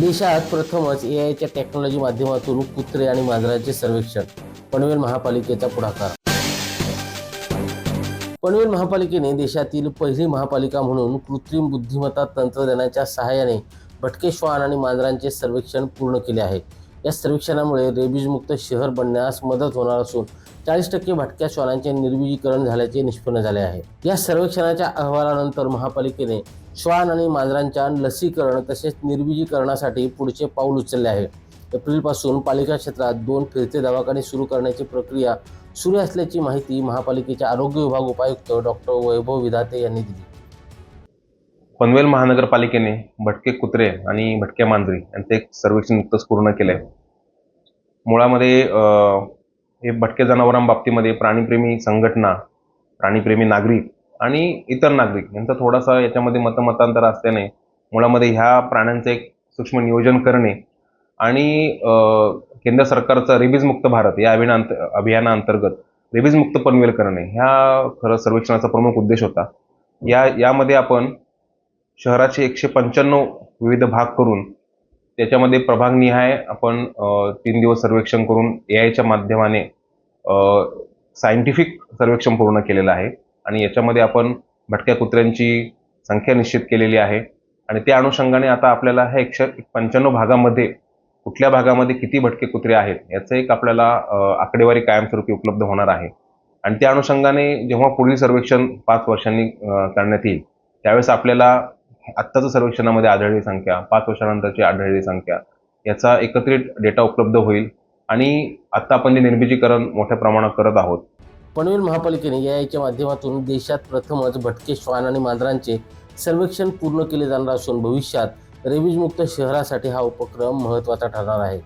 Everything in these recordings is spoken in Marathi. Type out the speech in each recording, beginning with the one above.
देशात प्रथमच ए आयच्या टेक्नॉलॉजी माध्यमातून कुत्रे आणि मांजरांचे सर्वेक्षण पनवेल महापालिकेचा पुढाकार. पनवेल महापालिकेने देशातील पहिली महापालिका म्हणून कृत्रिम बुद्धिमत्ता तंत्रज्ञानाच्या सहाय्याने भटके श्वान आणि मांजरांचे सर्वेक्षण पूर्ण केले आहे. या सर्वेक्षणामुळे रेबीजमुक्त शहर बनण्यास मदत होणार असून चाळीस टक्के भटक्या श्वानांचे निर्विजीकरण झाल्याचे निष्पन्न झाले आहे. या सर्वेक्षणाच्या अहवालानंतर महापालिकेने श्वान आणि मांजरांच्या लसीकरण तसेच निर्विजीकरणासाठी पुढचे पाऊल उचलले आहे. एप्रिलपासून पालिका क्षेत्रात दोन फिरते दवाखाने सुरू करण्याची प्रक्रिया सुरू असल्याची माहिती महापालिकेचे आरोग्य विभाग उपायुक्त डॉक्टर वैभव विधाते यांनी दिली. पनवेल महानगरपालिकेने भटके कुत्रे आणि भटक्या मांजरी यांचं एक सर्वेक्षण नुकतंच पूर्ण केलं आहे मुळामध्ये हे भटके जनावरांबाबतीमध्ये प्राणीप्रेमी संघटना प्राणीप्रेमी नागरिक आणि इतर नागरिक यांचा थोडासा याच्यामध्ये मतमतांतर असल्याने मुळामध्ये ह्या प्राण्यांचं एक सूक्ष्म नियोजन करणे आणि केंद्र सरकारचा रेबीज मुक्त भारत या अभियानांत अभियानाअंतर्गत रेबीज मुक्त पनवेल करणे ह्या खरं सर्वेक्षणाचा प्रमुख उद्देश होता. या यामध्ये आपण शहराचे एकशे पंच्याण्णव विविध भाग करून त्याच्यामध्ये प्रभागनिहाय आपण तीन दिवस सर्वेक्षण करून ए आयच्या माध्यमाने सायंटिफिक सर्वेक्षण पूर्ण केलेलं आहे. आणि याच्यामध्ये आपण भटक्या कुत्र्यांची संख्या निश्चित केलेली आहे. आणि त्या अनुषंगाने आता आपल्याला ह्या एकशे पंच्याण्णव भागामध्ये कुठल्या भागामध्ये किती भटके कुत्रे आहेत याचं एक आपल्याला आकडेवारी कायमस्वरूपी उपलब्ध होणार आहे. आणि त्या अनुषंगाने जेव्हा पुढील सर्वेक्षण पाच वर्षांनी करण्यात येईल त्यावेळेस आपल्याला आत्ताच्या सर्वेक्षणामध्ये आढळलेली संख्या पाच वर्षानंतरची आढळलेली संख्या याचा एकत्रित डेटा उपलब्ध होईल आणि आत्ता आपण जे निर्मितीकरण मोठ्या प्रमाणात करत आहोत. पनवेल महापालिकेने या याच्या माध्यमातून देशात प्रथमच भटके श्वान आणि मांजरांचे सर्वेक्षण पूर्ण केले जाणार असून भविष्यात रेबीजमुक्त शहरासाठी हा उपक्रम महत्त्वाचा ठरणार आहे.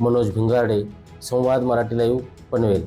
मनोज भिंगारडे संवाद मराठी लाईव्ह पनवेल.